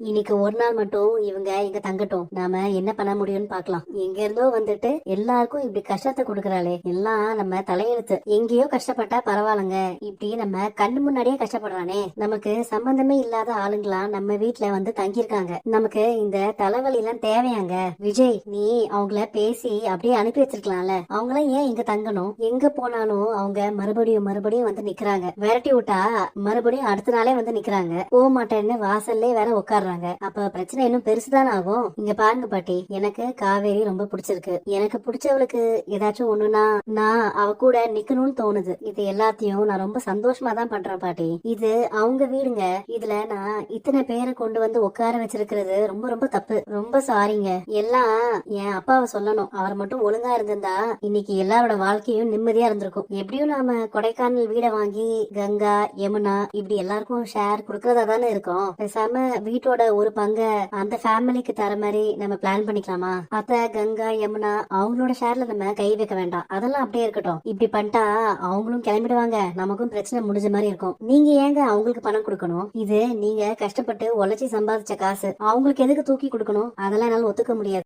இன்னைக்கு ஒரு நாள் மட்டும் இவங்க இங்க தங்கட்டும். நாம என்ன பண்ண முடியும்னு பாக்கலாம் எங்க இருந்தோ வந்துட்டு எல்லாருக்கும் இப்படி கஷ்டத்தை கொடுக்கறாளே. எல்லாம் நம்ம தலையெழுத்து. எங்கேயோ கஷ்டப்பட்டா பரவாயில்லங்க. இப்படி நம்ம கண்ணு முன்னாடியே கஷ்டப்படுறானே. நமக்கு சம்பந்தமே இல்லாத ஆளுங்களா நம்ம வீட்டுல வந்து தங்கியிருக்காங்க. நமக்கு இந்த தலைவலி எல்லாம் தேவையாங்க. விஜய் நீ அவங்கள பேசி அப்படியே அனுப்பி வச்சிருக்கலாம்ல. அவங்களாம் ஏன் இங்க தங்கணும்? எங்க போனாலும் அவங்க மறுபடியும் மறுபடியும் வந்து நிக்கிறாங்க. விரட்டி விட்டா மறுபடியும் அடுத்த நாளே வந்து நிக்கிறாங்க. போக மாட்டேன்னு வாசல்லே வேற உட்கார்றாங்க. அப்ப பிரச்சனை இன்னும் பெருசுதான் ஆகும்? இங்க பாருங்க பாட்டி எனக்கு காவேரி ரொம்ப பிடிச்சிருக்கு. எனக்கு பிடிச்சவளுக்கு ஏதாச்சும் ஒண்ணுனா நான் அவ கூட நிக்கணும்னு தோணுது. இது எல்லாத்தையும் நான் ரொம்ப சந்தோஷமா தான் பண்றேன் பாட்டி. இது அவங்க வீடுங்க. இதுல நான் இத்தனை பேரை கொண்டு வந்து உட்கார வச்சிருக்கிறது ரொம்ப ரொம்ப தப்பு. ரொம்ப சாரிங்க. எல்லாம் என் அப்பாவை சொல்லணும். அவர் மட்டும் ஒழுங்கா இருந்திருந்தா இன்னைக்கு எல்லாரோட வாழ்க்கையும் நிம்மதியா இருந்திருக்கும். எப்படியும் நாம கொடைக்கானல் வீடை வாங்கி கங்கா யமுனா இப்படி எல்லாருக்கும் ஷேர் கொடுக்கறதா தானே இருக்கோம். பேசாம வீட்டோட ஒரு பங்க அந்த ஃபேமிலிக்கு தர மாதிரி நம்ம பிளான் பண்ணிக்கலாமா? அத்த கங்கா யமுனா அவங்களோட ஷேர்ல நம்ம கை வைக்க வேண்டாம். அதெல்லாம் அப்படியே இருக்கட்டும். இப்படி பண்ணிட்டா அவங்களும் கிளம்பிடுவாங்க. நமக்கும் பிரச்சனை முடிஞ்ச மாதிரி இருக்கும். நீங்க ஏங்க அவங்களுக்கு பணம் கொடுக்கணும்? இது நீங்க கஷ்டப்பட்டு உழைச்சி சம்பாதிச்ச காசு. அவங்களுக்கு எதுக்கு தூக்கி கொடுக்கணும்? அதெல்லாம் என்னால ஒத்துக்க முடியாது.